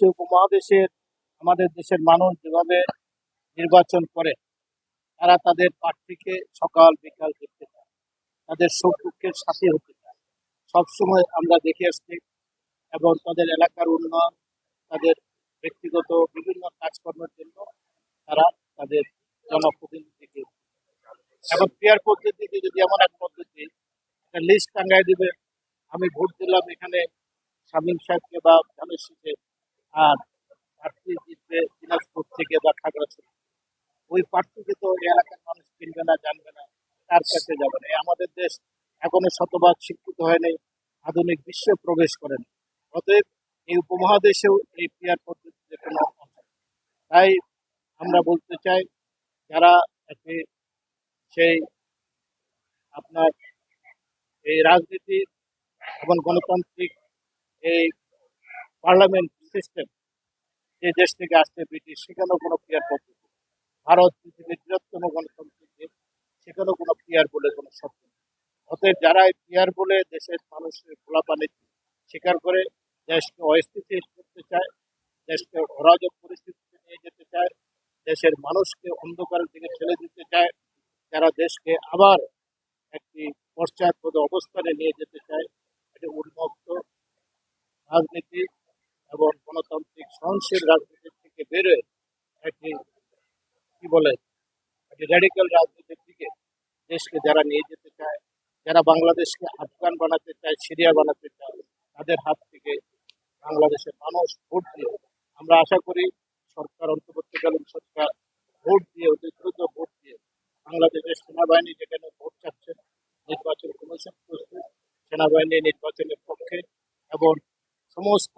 যে উপমহাদেশের, আমাদের দেশের মানুষ যেভাবে নির্বাচন করে, তারা তাদের প্রার্থীকে সকাল বিকাল দেখতে চায়। তাদের দুঃখের সাথী হতে চায়। সবসময় আমরা দেখে আসছি এবং তাদের এলাকার উন্নয়ন, তাদের ব্যক্তিগত বিভিন্ন কাজকর্মের জন্য তারা তাদের জনপ্রতিনিধিকে এখন পেয়ার পদ্ধতিতে যদি এমন এক পদ্ধতি, একটা লিস্ট টাঙ্গায় দিবে, আমি ভোট দিলাম এখানে শামীম সাহেবকে বা ধানুষিকে আর দিনাজপুর থেকে বা খাগড়াছড়ি। ওই প্রার্থীকে তো এলাকার মানুষ চিনবে না, জানবে না, তার কাছে যাবে না। আমাদের দেশ এখনও শতভাগ শিক্ষিত হয়নি আধুনিক বিশ্বে প্রবেশ করেন অতএব এই উপমহাদেশেও এই পিয়ার পদ্ধতিতে কোনো তাই আমরা বলতে চাই, যারা একটি সেই আপনার এই রাজনীতি এবং গণতান্ত্রিক এই পার্লামেন্ট সিস্টেম যে দেশ থেকে আসছে ব্রিটিশ, সেখানেও কোনো পদ্ধতি নেই। ভারত পৃথিবীর বৃহত্তম গণতান্ত্রিক দেশ, সেখানেও কোনো পিয়ার বলে কোনো শব্দ অতএব যারা পিয়ার বলে দেশের মানুষের খোলাপানি স্বীকার করে, দেশকে অস্থিতিশীল করতে চায়, দেশকে অরাজক পরিস্থিতিতে নিয়ে যেতে চায়, দেশের মানুষকে অন্ধকারের দিকে ঠেলে দিতে চায়, যারা দেশকে আবার একটি পশ্চাৎপদ অবস্থানে নিয়ে যেতে চায়, এটি উন্মুক্ত রাজনীতি এবং গণতান্ত্রিক সহনশীল রাজনীতির থেকে বেরোয় একটি, কি বলে, একটি র্যাডিক্যাল রাজনীতির দিকে দেশকে যারা নিয়ে যেতে চায়, যারা বাংলাদেশকে আফগান বানাতে চায়, সিরিয়া বানাতে চায়, তাদের হাত থেকে বাংলাদেশের মানুষ ভোট দিয়ে, আমরা আশা করি সরকার, অন্তর্বর্তীকালীন সরকার ভোট দিয়ে অতি দ্রুত ভোট দিয়ে বাংলাদেশের সেনাবাহিনী যেখানে ভোট চাচ্ছে, নির্বাচন কমিশন প্রস্তুত, সেনাবাহিনী নির্বাচনের পক্ষে এবং সমস্ত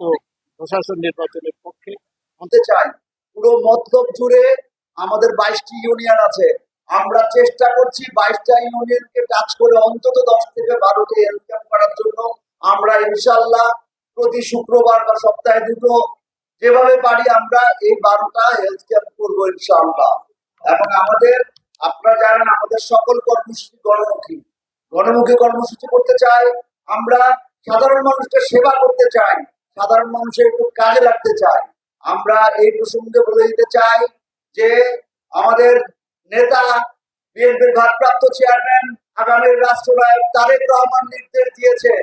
প্রশাসন নির্বাচনের পক্ষে। হতে চাই, পুরো মতলব জুড়ে আমাদের বাইশটি ইউনিয়ন আছে। আমরা চেষ্টা করছি বাইশটা ইউনিয়নকে টাচ করে অন্তত দশ থেকে বারোটি হেলথ ক্যাম্প করার জন্য। আমরা ইনশাল্লাহ প্রতি শুক্রবার বা সপ্তাহে দুটো যেভাবে পারি আমরা এই বারোটা হেলথ ক্যাম্প করব ইনশাল্লাহ এবং আমাদের, আপনারা জানেন আমাদের সকল কর্মসূচি গণমুখী। গণমুখী কর্মসূচি করতে চাই, আমরা সাধারণ মানুষকে সেবা করতে চাই। সাধারণ মানুষের একটু কাজে লাগতে চাই আমরা এই প্রসঙ্গে বলে দিতে চাই যে আমাদের নেতা, বিএনপির ভারপ্রাপ্ত চেয়ারম্যান, আগামীর রাষ্ট্রনায়ক তারেক রহমান নির্দেশ দিয়েছে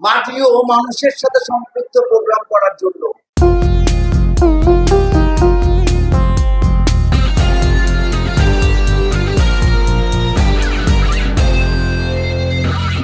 মাটি ও মানুষের সাথে সম্পৃক্ত প্রোগ্রাম করার জন্য।